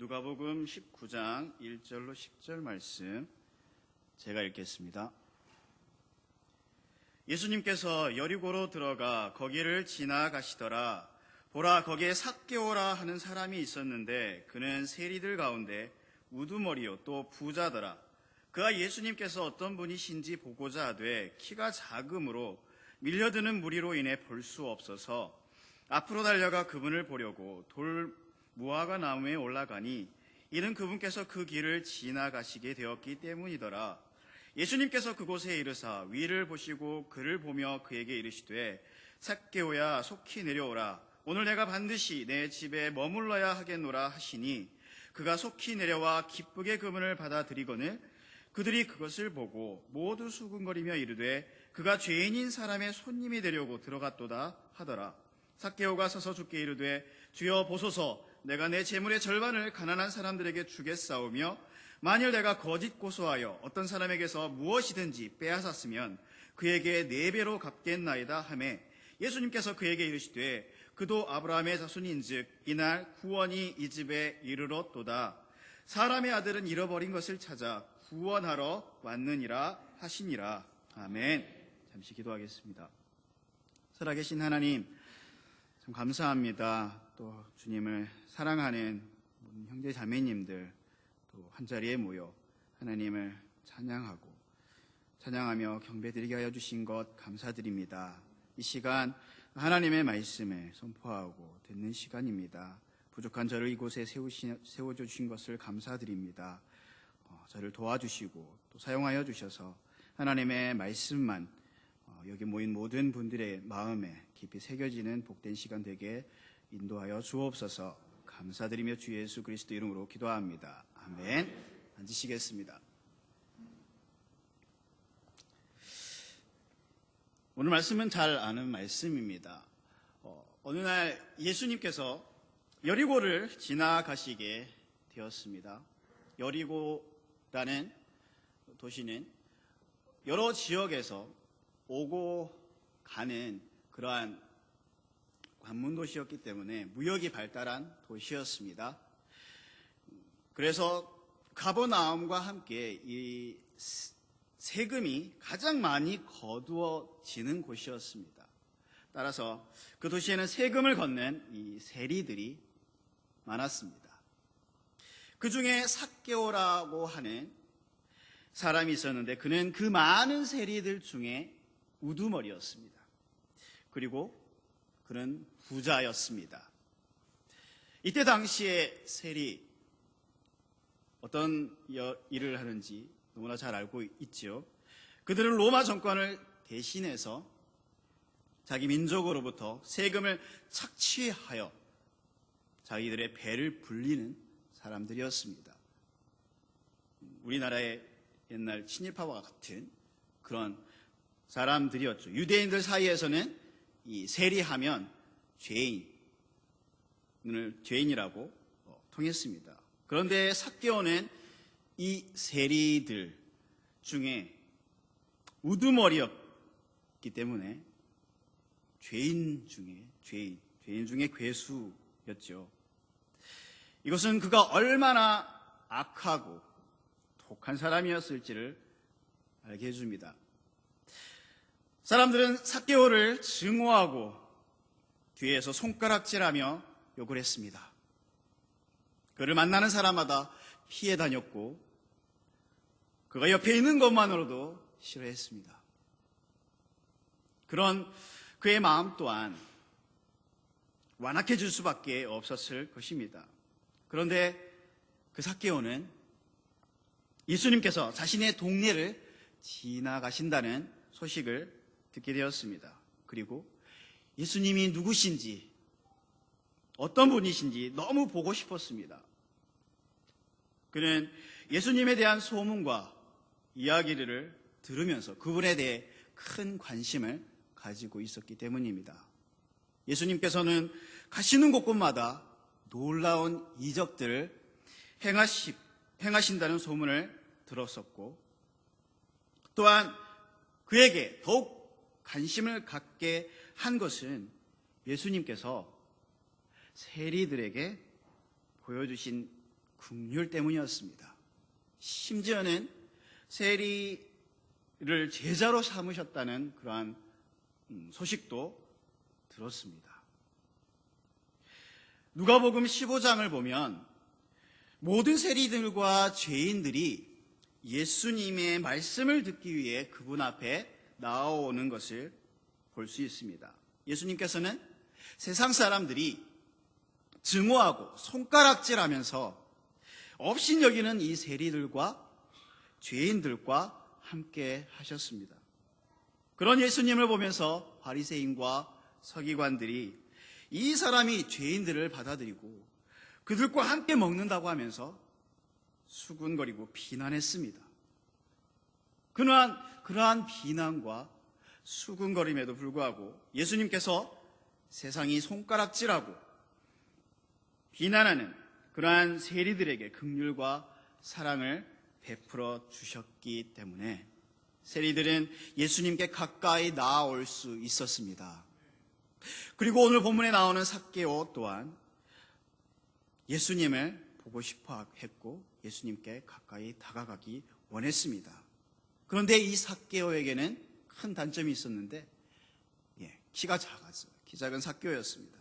누가복음 19장 1절로 10절 말씀 제가 읽겠습니다. 예수님께서 여리고로 들어가 거기를 지나가시더라. 보라 거기에 삭개오라 하는 사람이 있었는데 그는 세리들 가운데 우두머리요 또 부자더라. 그가 예수님께서 어떤 분이신지 보고자 하되 키가 작음으로 밀려드는 무리로 인해 볼 수 없어서 앞으로 달려가 그분을 보려고 돌 무화과 나무에 올라가니 이는 그분께서 그 길을 지나가시게 되었기 때문이더라. 예수님께서 그곳에 이르사 위를 보시고 그를 보며 그에게 이르시되 삭개오야 속히 내려오라. 오늘 내가 반드시 내 집에 머물러야 하겠노라 하시니 그가 속히 내려와 기쁘게 그분을 받아들이거늘 그들이 그것을 보고 모두 수군거리며 이르되 그가 죄인인 사람의 손님이 되려고 들어갔도다 하더라. 삭개오가 서서 주께 이르되 주여 보소서 내가 내 재물의 절반을 가난한 사람들에게 주겠사오며 만일 내가 거짓 고소하여 어떤 사람에게서 무엇이든지 빼앗았으면 그에게 네 배로 갚겠나이다 하매 예수님께서 그에게 이르시되 그도 아브라함의 자손인즉 이날 구원이 이 집에 이르렀도다. 사람의 아들은 잃어버린 것을 찾아 구원하러 왔느니라 하시니라. 아멘. 잠시 기도하겠습니다. 살아계신 하나님 참 감사합니다. 또 주님을 사랑하는 형제 자매님들 또 한자리에 모여 하나님을 찬양하고 찬양하며 경배드리게 하여 주신 것 감사드립니다. 이 시간 하나님의 말씀을 선포하고 듣는 시간입니다. 부족한 저를 이곳에 세우시, 세워주신 것을 감사드립니다. 어, 저를 도와주시고 또 사용하여 주셔서 하나님의 말씀만 어, 여기 모인 모든 분들의 마음에 깊이 새겨지는 복된 시간 되게 인도하여 주옵소서 감사드리며 주 예수 그리스도 이름으로 기도합니다. 아멘. 앉으시겠습니다. 오늘 말씀은 잘 아는 말씀입니다. 어, 어느 날 예수님께서 여리고를 지나가시게 되었습니다. 여리고라는 도시는 여러 지역에서 오고 가는 그러한 관문 도시였기 때문에 무역이 발달한 도시였습니다. 그래서 가버나움과 함께 이 세금이 가장 많이 거두어지는 곳이었습니다. 따라서 그 도시에는 세금을 걷는 이 세리들이 많았습니다. 그 중에 삭개오라고 하는 사람이 있었는데 그는 그 많은 세리들 중에 우두머리였습니다. 그리고 그는 부자였습니다. 이때 당시에 세리 어떤 일을 하는지 너무나 잘 알고 있지요. 그들은 로마 정권을 대신해서 자기 민족으로부터 세금을 착취하여 자기들의 배를 불리는 사람들이었습니다. 우리나라의 옛날 친일파와 같은 그런 사람들이었죠. 유대인들 사이에서는 이 세리하면 죄인을 죄인이라고 어, 통했습니다. 그런데 삭개오는 이 세리들 중에 우두머리였기 때문에 죄인 중에 죄인, 죄인 중에 괴수였죠. 이것은 그가 얼마나 악하고 독한 사람이었을지를 알게 해줍니다. 사람들은 삭개오를 증오하고 뒤에서 손가락질하며 욕을 했습니다. 그를 만나는 사람마다 피해 다녔고 그가 옆에 있는 것만으로도 싫어했습니다. 그런 그의 마음 또한 완악해질 수밖에 없었을 것입니다. 그런데 그 사케오는 예수님께서 자신의 동네를 지나가신다는 소식을 듣게 되었습니다. 그리고 예수님이 누구신지 어떤 분이신지 너무 보고 싶었습니다. 그는 예수님에 대한 소문과 이야기를 들으면서 그분에 대해 큰 관심을 가지고 있었기 때문입니다. 예수님께서는 가시는 곳곳마다 놀라운 이적들을 행하시, 행하신다는 소문을 들었었고, 또한 그에게 더욱 관심을 갖게 한 것은 예수님께서 세리들에게 보여주신 긍휼 때문이었습니다. 심지어는 세리를 제자로 삼으셨다는 그러한 음, 소식도 들었습니다. 누가복음 15장을 보면 모든 세리들과 죄인들이 예수님의 말씀을 듣기 위해 그분 앞에 나오는 것을 볼 수 있습니다. 예수님께서는 세상 사람들이 증오하고 손가락질하면서 없인 여기는 이 세리들과 죄인들과 함께 하셨습니다. 그런 예수님을 보면서 바리새인과 서기관들이 이 사람이 죄인들을 받아들이고 그들과 함께 먹는다고 하면서 수군거리고 비난했습니다. 그러한, 그러한 비난과 수군거림에도 불구하고 예수님께서 세상이 손가락질하고 비난하는 그러한 세리들에게 극률과 사랑을 베풀어 주셨기 때문에 세리들은 예수님께 가까이 나아올 수 있었습니다. 그리고 오늘 본문에 나오는 삭개오 또한 예수님을 보고 싶어 했고 예수님께 가까이 다가가기 원했습니다. 그런데 이 삭개오에게는 큰 단점이 있었는데 예, 키가 작았어요. 키 작은 삭개오였습니다.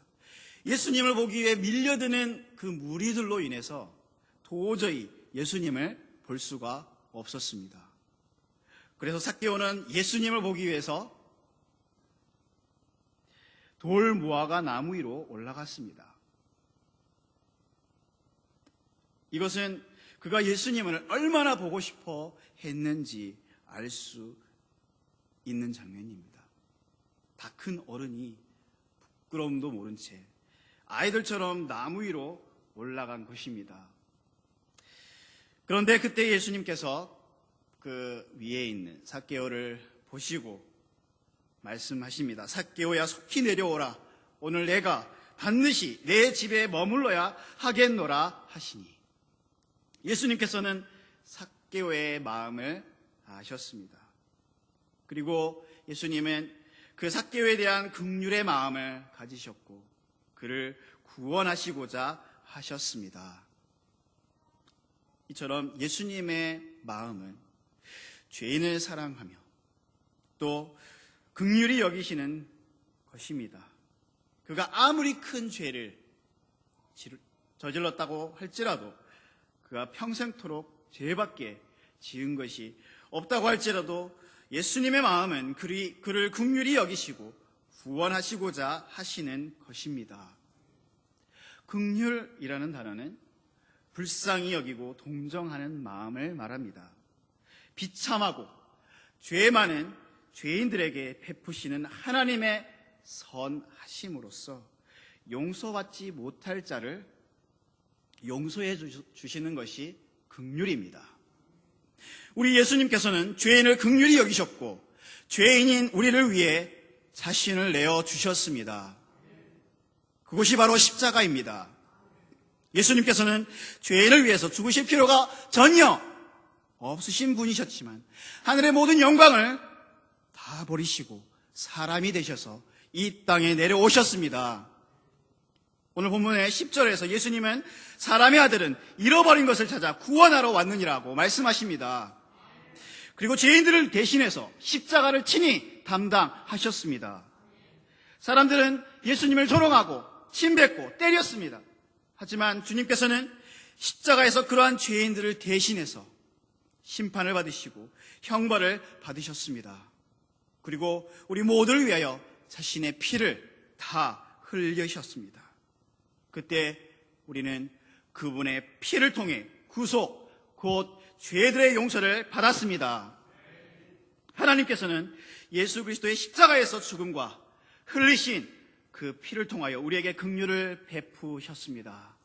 예수님을 보기 위해 밀려드는 그 무리들로 인해서 도저히 예수님을 볼 수가 없었습니다. 그래서 삭개오는 예수님을 보기 위해서 돌 무화과 나무 위로 올라갔습니다. 이것은 그가 예수님을 얼마나 보고 싶어 했는지 알 수 있는 장면입니다. 다 큰 어른이 부끄러움도 모른 채 아이들처럼 나무 위로 올라간 것입니다. 그런데 그때 예수님께서 그 위에 있는 사개오를 보시고 말씀하십니다. 사개오야 속히 내려오라. 오늘 내가 반드시 내 집에 머물러야 하겠노라 하시니. 예수님께서는 사개오의 마음을 아셨습니다. 그리고 예수님은 그 사개오에 대한 극률의 마음을 가지셨고 그를 구원하시고자 하셨습니다. 이처럼 예수님의 마음은 죄인을 사랑하며 또 극률이 여기시는 것입니다. 그가 아무리 큰 죄를 저질렀다고 할지라도 그가 평생토록 죄밖에 지은 것이 없다고 할지라도 예수님의 마음은 그리, 그를 국률이 여기시고 구원하시고자 하시는 것입니다. 극률이라는 단어는 불쌍히 여기고 동정하는 마음을 말합니다. 비참하고 죄 많은 죄인들에게 베푸시는 하나님의 선하심으로써 용서받지 못할 자를 용서해 주시는 것이 극률입니다. 우리 예수님께서는 죄인을 극률이 여기셨고 죄인인 우리를 위해 자신을 내어 주셨습니다. 그것이 바로 십자가입니다. 예수님께서는 죄인을 위해서 죽으실 필요가 전혀 없으신 분이셨지만 하늘의 모든 영광을 다 버리시고 사람이 되셔서 이 땅에 내려오셨습니다. 오늘 본문의 10절에서 예수님은 사람의 아들은 잃어버린 것을 찾아 구원하러 왔느니라고 말씀하십니다. 그리고 죄인들을 대신해서 십자가를 친히 담당하셨습니다. 사람들은 예수님을 조롱하고 침뱉고 때렸습니다. 하지만 주님께서는 십자가에서 그러한 죄인들을 대신해서 심판을 받으시고 형벌을 받으셨습니다. 그리고 우리 모두를 위하여 자신의 피를 다 흘리셨습니다. 그때 우리는 그분의 피를 통해 구속, 곧 죄들의 용서를 받았습니다. 하나님께서는 예수 그리스도의 십자가에서 죽음과 흘리신 그 피를 통하여 우리에게 긍휼을 베푸셨습니다.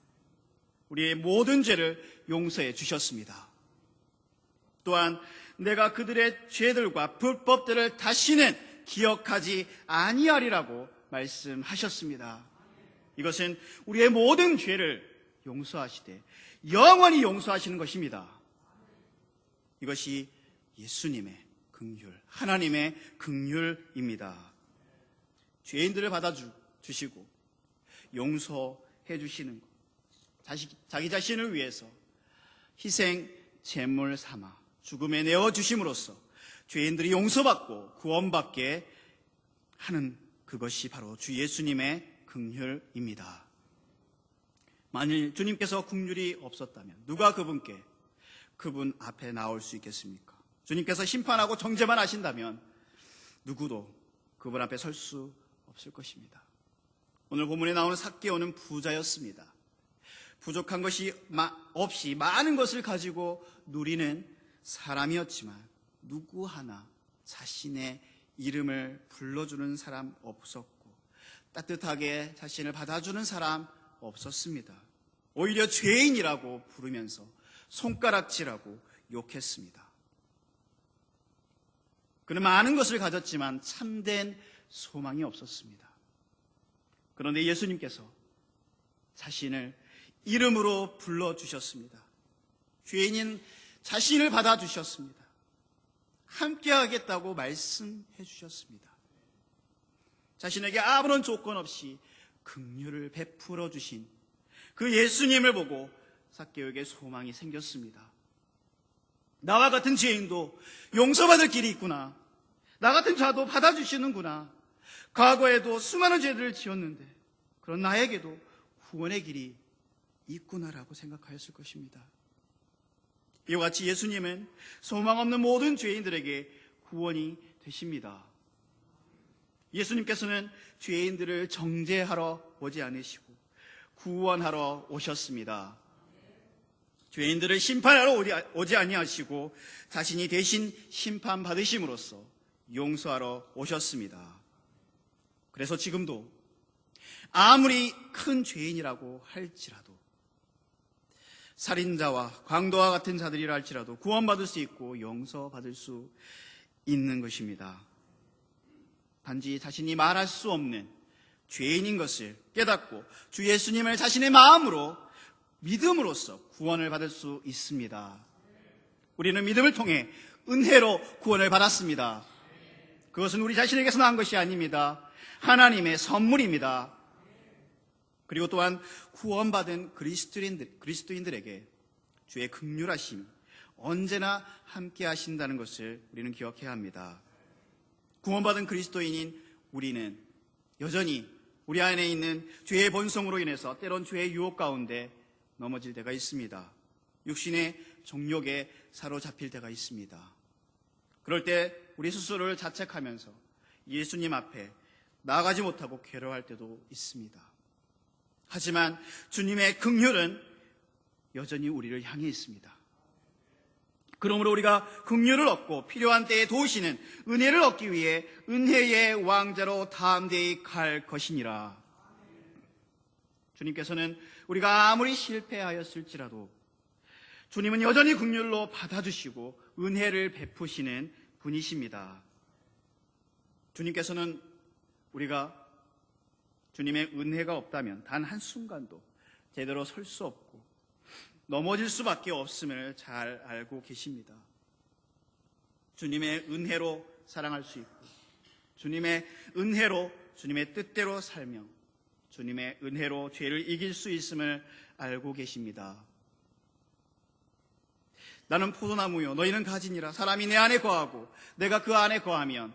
우리의 모든 죄를 용서해 주셨습니다. 또한 내가 그들의 죄들과 불법들을 다시는 기억하지 아니하리라고 말씀하셨습니다. 이것은 우리의 모든 죄를 용서하시되 영원히 용서하시는 것입니다. 이것이 예수님의 긍휼, 하나님의 긍휼입니다. 죄인들을 받아주시고 용서해 주시는 것. 자기, 자기 자신을 위해서 희생 제물 삼아 죽음에 내어 주심으로써 죄인들이 용서받고 구원받게 하는 그것이 바로 주 예수님의 긍휼입니다. 만일 주님께서 긍휼이 없었다면 누가 그분께 그분 앞에 나올 수 있겠습니까? 주님께서 심판하고 정죄만 하신다면 누구도 그분 앞에 설 수 없을 것입니다. 오늘 본문에 나오는 삭개오는 부자였습니다. 부족한 것이 없이 많은 것을 가지고 누리는 사람이었지만 누구 하나 자신의 이름을 불러주는 사람 없었고 따뜻하게 자신을 받아주는 사람 없었습니다. 오히려 죄인이라고 부르면서 손가락질하고 욕했습니다. 그는 많은 것을 가졌지만 참된 소망이 없었습니다. 그런데 예수님께서 자신을 이름으로 불러주셨습니다. 죄인인 자신을 받아주셨습니다. 함께 하겠다고 말씀해 주셨습니다. 자신에게 아무런 조건 없이 긍휼을 베풀어 주신 그 예수님을 보고 삭개오에게 소망이 생겼습니다. 나와 같은 죄인도 용서받을 길이 있구나. 나 같은 자도 받아주시는구나. 과거에도 수많은 죄들을 지었는데 그런 나에게도 구원의 길이 있구나라고 생각하였을 것입니다. 이와 같이 예수님은 소망 없는 모든 죄인들에게 구원이 되십니다. 예수님께서는 죄인들을 정죄하러 오지 않으시고 구원하러 오셨습니다. 죄인들을 심판하러 오지 아니하시고 자신이 대신 심판 받으심으로써 용서하러 오셨습니다. 그래서 지금도 아무리 큰 죄인이라고 할지라도 살인자와 광도와 같은 자들이라 할지라도 구원받을 수 있고 용서받을 수 있는 것입니다. 단지 자신이 말할 수 없는 죄인인 것을 깨닫고 주 예수님을 자신의 마음으로 믿음으로써 구원을 받을 수 있습니다. 우리는 믿음을 통해 은혜로 구원을 받았습니다. 그것은 우리 자신에게서 난 것이 아닙니다. 하나님의 선물입니다. 그리고 또한 구원받은 그리스도인들, 그리스도인들에게 주의 극률하심 언제나 함께 하신다는 것을 우리는 기억해야 합니다. 구원받은 그리스도인인 우리는 여전히 우리 안에 있는 죄의 본성으로 인해서 때론 죄의 유혹 가운데 넘어질 때가 있습니다. 육신의 정욕에 사로잡힐 때가 있습니다. 그럴 때 우리 스스로를 자책하면서 예수님 앞에 나아가지 못하고 괴로워할 때도 있습니다. 하지만 주님의 긍휼은 여전히 우리를 향해 있습니다. 그러므로 우리가 긍휼을 얻고 필요한 때에 도우시는 은혜를 얻기 위해 은혜의 왕자로 다음 대에 갈 것이니라. 주님께서는 우리가 아무리 실패하였을지라도 주님은 여전히 긍휼로 받아주시고 은혜를 베푸시는 분이십니다. 주님께서는 우리가 주님의 은혜가 없다면 단 한순간도 제대로 설 수 없고 넘어질 수밖에 없음을 잘 알고 계십니다. 주님의 은혜로 사랑할 수 있고 주님의 은혜로 주님의 뜻대로 살며 주님의 은혜로 죄를 이길 수 있음을 알고 계십니다. 나는 포도나무요 너희는 가지니라 사람이 내 안에 거하고 내가 그 안에 거하면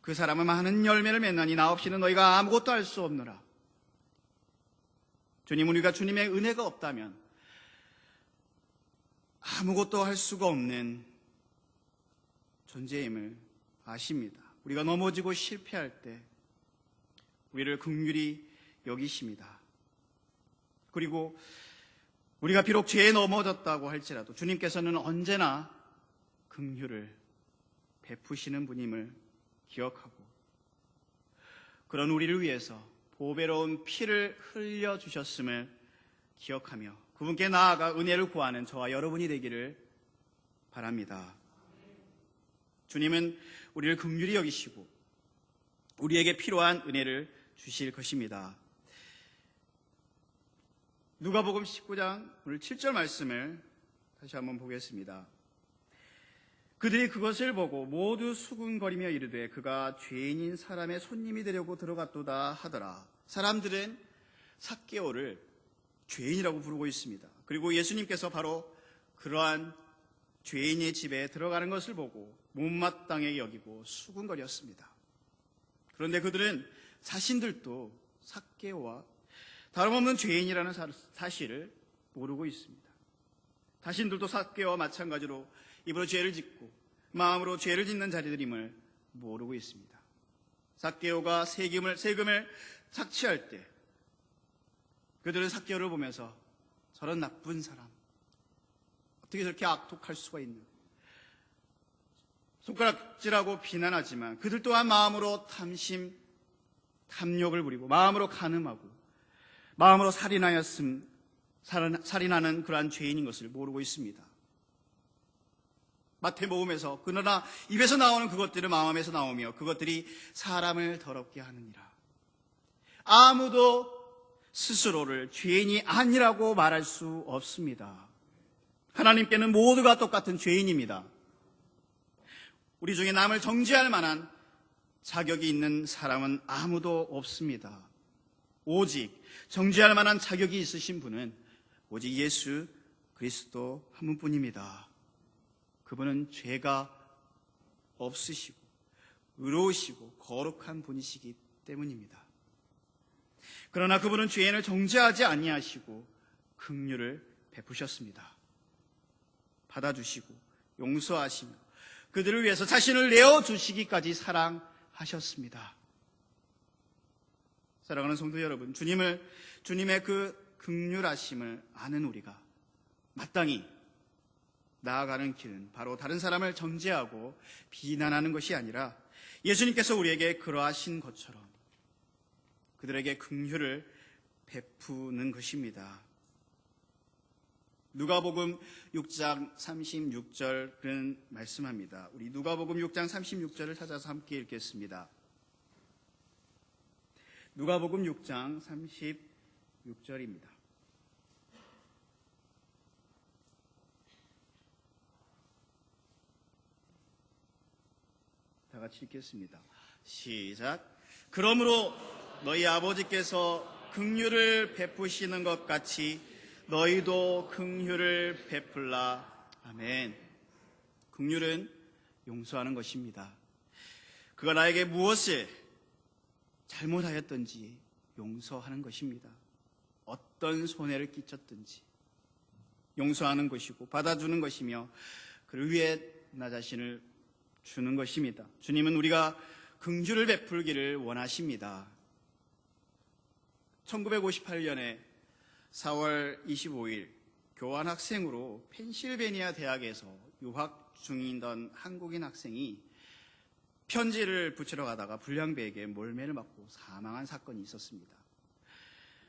그 사람은 많은 열매를 맺나니 나 없이는 너희가 아무것도 할 수 없느라 주님 우리가 주님의 은혜가 없다면 아무것도 할 수가 없는 존재임을 아십니다. 우리가 넘어지고 실패할 때 우리를 극률이 여기십니다. 그리고 우리가 비록 죄에 넘어졌다고 할지라도 주님께서는 언제나 긍휼을 베푸시는 분임을 기억하고 그런 우리를 위해서 보배로운 피를 흘려 주셨음을 기억하며 그분께 나아가 은혜를 구하는 저와 여러분이 되기를 바랍니다. 주님은 우리를 긍휼히 여기시고 우리에게 필요한 은혜를 주실 것입니다. 누가복음 19장 오늘 7절 말씀을 다시 한번 보겠습니다. 그들이 그것을 보고 모두 수군거리며 이르되 그가 죄인인 사람의 손님이 되려고 들어갔도다 하더라. 사람들은 삭개오를 죄인이라고 부르고 있습니다. 그리고 예수님께서 바로 그러한 죄인의 집에 들어가는 것을 보고 못마땅하게 여기고 수군거렸습니다. 그런데 그들은 자신들도 삭개와 다름없는 죄인이라는 사- 사실을 모르고 있습니다. 자신들도 삭개와 마찬가지로 입으로 죄를 짓고 마음으로 죄를 짓는 자리들임을 모르고 있습니다. 삭개오가 세금을 세금을 착취할 때 그들은 삭개오를 보면서 저런 나쁜 사람 어떻게 저렇게 악독할 수가 있는 손가락질하고 비난하지만 그들 또한 마음으로 탐심 탐욕을 부리고 마음으로 간음하고 마음으로 살인하였음 살인- 살인하는 그러한 죄인인 것을 모르고 있습니다. 마태복음에서 그러나 입에서 나오는 그것들은 마음에서 나오며 그것들이 사람을 더럽게 하느니라. 아무도 스스로를 죄인이 아니라고 말할 수 없습니다. 하나님께는 모두가 똑같은 죄인입니다. 우리 중에 남을 정죄할 만한 자격이 있는 사람은 아무도 없습니다. 오직 정죄할 만한 자격이 있으신 분은 오직 예수 그리스도 한 분뿐입니다. 그분은 죄가 없으시고 의로우시고 거룩한 분이시기 때문입니다. 그러나 그분은 죄인을 정죄하지 아니하시고 긍휼을 베푸셨습니다. 받아주시고 용서하시며 그들을 위해서 자신을 내어 주시기까지 사랑하셨습니다. 사랑하는 성도 여러분, 주님을 주님의 그 긍휼하심을 아는 우리가 마땅히 나아가는 길은 바로 다른 사람을 정죄하고 비난하는 것이 아니라 예수님께서 우리에게 그러하신 것처럼 그들에게 긍휼을 베푸는 것입니다. 누가복음 6장 36절 그런 말씀합니다. 우리 누가복음 6장 36절을 찾아서 함께 읽겠습니다. 누가복음 6장 36절입니다. 다 같이 읽겠습니다. 시작. 그러므로 너희 아버지께서 긍휼을 베푸시는 것 같이 너희도 긍휼을 베풀라. 아멘. 긍휼은 용서하는 것입니다. 그가 나에게 무엇을 잘못하였든지 용서하는 것입니다. 어떤 손해를 끼쳤든지 용서하는 것이고 받아주는 것이며 그를 위해 나 자신을 주는 것입니다. 주님은 우리가 긍휼을 베풀기를 원하십니다. 1958년에 4월 25일 교환 학생으로 펜실베니아 대학에서 유학 중이던 한국인 학생이 편지를 붙이러 가다가 불량배에게 몰매를 맞고 사망한 사건이 있었습니다.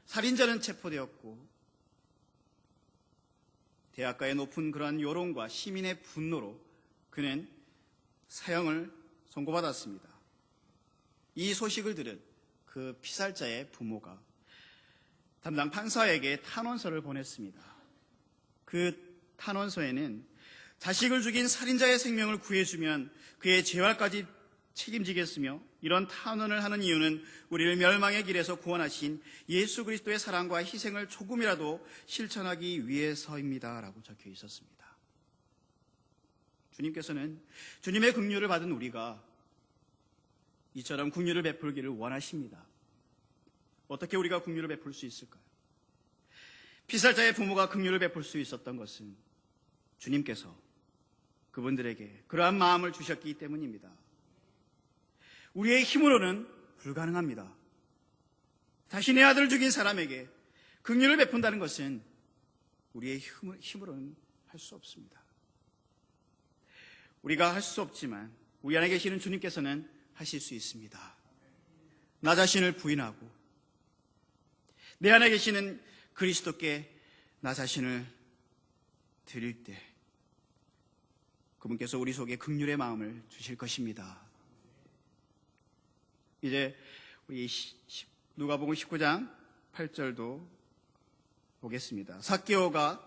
살인자는 체포되었고 대학가의 높은 그러한 여론과 시민의 분노로 그는 사형을 선고받았습니다. 이 소식을 들은 그 피살자의 부모가 담당 판사에게 탄원서를 보냈습니다. 그 탄원서에는 자식을 죽인 살인자의 생명을 구해주면 그의 재활까지 책임지겠으며 이런 탄원을 하는 이유는 우리를 멸망의 길에서 구원하신 예수 그리스도의 사랑과 희생을 조금이라도 실천하기 위해서입니다라고 적혀 있었습니다. 주님께서는 주님의 긍휼을 받은 우리가 이처럼 긍휼을 베풀기를 원하십니다. 어떻게 우리가 긍휼을 베풀 수 있을까요? 피살자의 부모가 긍휼을 베풀 수 있었던 것은 주님께서 그분들에게 그러한 마음을 주셨기 때문입니다. 우리의 힘으로는 불가능합니다. 자신의 아들을 죽인 사람에게 긍휼을 베푼다는 것은 우리의 힘으로는 할 수 없습니다. 우리가 할 수 없지만 우리 안에 계시는 주님께서는 하실 수 있습니다. 나 자신을 부인하고 내 안에 계시는 그리스도께 나 자신을 드릴 때 그분께서 우리 속에 극률의 마음을 주실 것입니다. 이제 우리 누가복음 19장 8절도 보겠습니다. 사케오가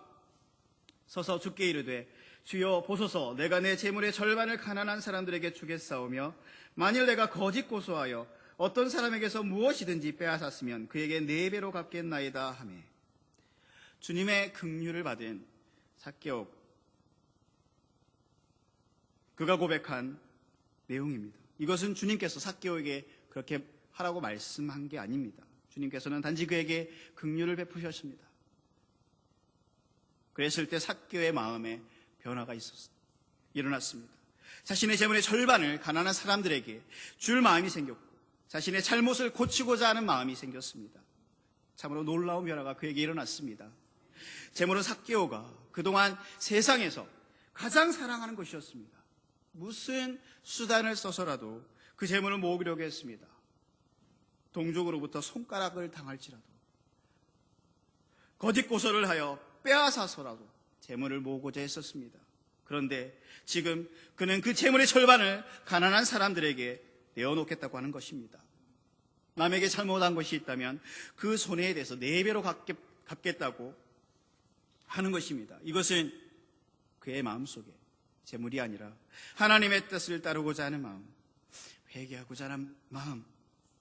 서서 죽게 이르되 주여 보소서 내가 내 재물의 절반을 가난한 사람들에게 주겠사오며 만일 내가 거짓 고소하여 어떤 사람에게서 무엇이든지 빼앗았으면 그에게 네 배로 갚겠나이다 하매 주님의 긍휼을 받은 사개옥 그가 고백한 내용입니다. 이것은 주님께서 삭개오에게 그렇게 하라고 말씀한 게 아닙니다. 주님께서는 단지 그에게 긍휼을 베푸셨습니다. 그랬을 때 삭개오의 마음에 변화가 있었, 일어났습니다. 자신의 재물의 절반을 가난한 사람들에게 줄 마음이 생겼고 자신의 잘못을 고치고자 하는 마음이 생겼습니다. 참으로 놀라운 변화가 그에게 일어났습니다. 재물은 삭개오가 그동안 세상에서 가장 사랑하는 것이었습니다. 무슨 수단을 써서라도 그 재물을 모으려고 했습니다. 동족으로부터 손가락을 당할지라도 거짓 고소를 하여 빼앗아서라도 재물을 모으고자 했었습니다. 그런데 지금 그는 그 재물의 절반을 가난한 사람들에게 내어놓겠다고 하는 것입니다. 남에게 잘못한 것이 있다면 그 손해에 대해서 네 배로 갚겠다고 하는 것입니다. 이것은 그의 마음속에 재물이 아니라 하나님의 뜻을 따르고자 하는 마음, 회개하고자 하는 마음,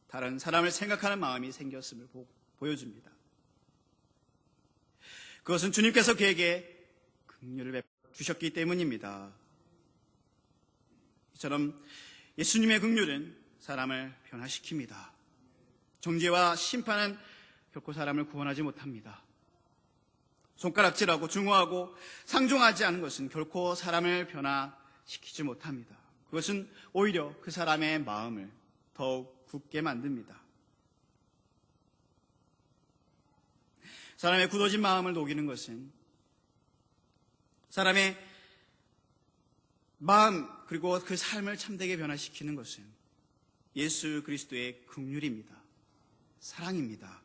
다른 사람을 생각하는 마음이 생겼음을 보여줍니다. 그것은 주님께서 그에게 긍휼을 주셨기 때문입니다. 이처럼 예수님의 긍휼은 사람을 변화시킵니다. 정죄와 심판은 결코 사람을 구원하지 못합니다. 손가락질하고 중후하고 상종하지 않은 것은 결코 사람을 변화시키지 못합니다. 그것은 오히려 그 사람의 마음을 더욱 굳게 만듭니다. 사람의 굳어진 마음을 녹이는 것은 사람의 마음 그리고 그 삶을 참되게 변화시키는 것은 예수 그리스도의 긍휼입니다. 사랑입니다.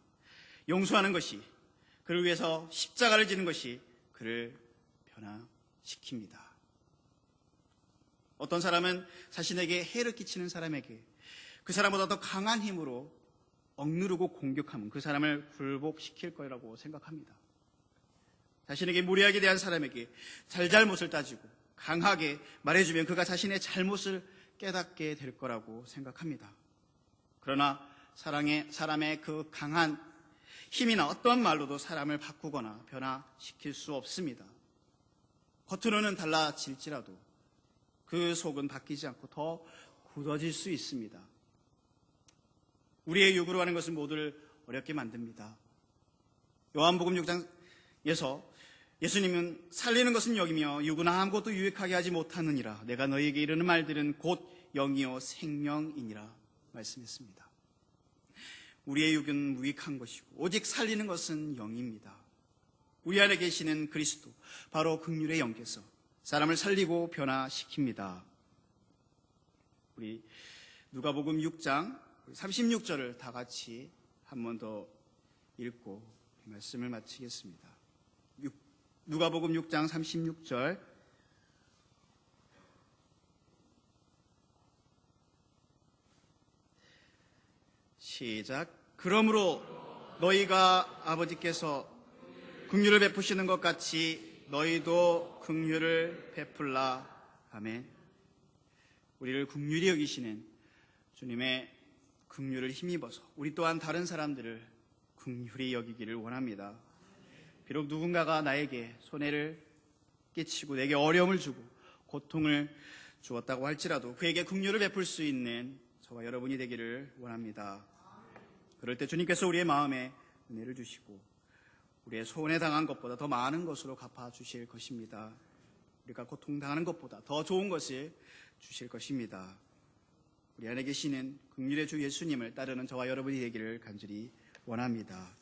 용서하는 것이 그를 위해서 십자가를 지는 것이 그를 변화시킵니다. 어떤 사람은 자신에게 해를 끼치는 사람에게 그 사람보다 더 강한 힘으로 억누르고 공격하면 그 사람을 굴복시킬 거라고 생각합니다. 자신에게 무리하게 대한 사람에게 잘잘못을 따지고 강하게 말해주면 그가 자신의 잘못을 깨닫게 될 거라고 생각합니다. 그러나 사랑의, 사람의 그 강한 힘이나 어떤 말로도 사람을 바꾸거나 변화시킬 수 없습니다. 겉으로는 달라질지라도 그 속은 바뀌지 않고 더 굳어질 수 있습니다. 우리의 요구로 하는 것은 모두를 어렵게 만듭니다. 요한복음 6장에서 예수님은 살리는 것은 여기며 유구나 아무것도 유익하게 하지 못하느니라. 내가 너희에게 이르는 말들은 곧 영이요 생명이니라 말씀했습니다. 우리의 육은 무익한 것이고 오직 살리는 것은 영입니다. 우리 안에 계시는 그리스도 바로 극률의 영께서 사람을 살리고 변화시킵니다. 우리 누가복음 6장 36절을 다 같이 한 번 더 읽고 말씀을 마치겠습니다. 누가복음 6장 36절 시작 그러므로 너희가 아버지께서 긍휼을 베푸시는 것 같이 너희도 긍휼을 베풀라 아멘. 우리를 긍휼히 여기시는 주님의 긍휼을 힘입어서 우리 또한 다른 사람들을 긍휼히 여기기를 원합니다. 비록 누군가가 나에게 손해를 끼치고 내게 어려움을 주고 고통을 주었다고 할지라도 그에게 긍휼을 베풀 수 있는 저와 여러분이 되기를 원합니다. 그럴 때 주님께서 우리의 마음에 은혜를 주시고 우리의 손해 당한 것보다 더 많은 것으로 갚아 주실 것입니다. 우리가 고통당하는 것보다 더 좋은 것을 주실 것입니다. 우리 안에 계시는 긍휼의 주 예수님을 따르는 저와 여러분이 되기를 간절히 원합니다.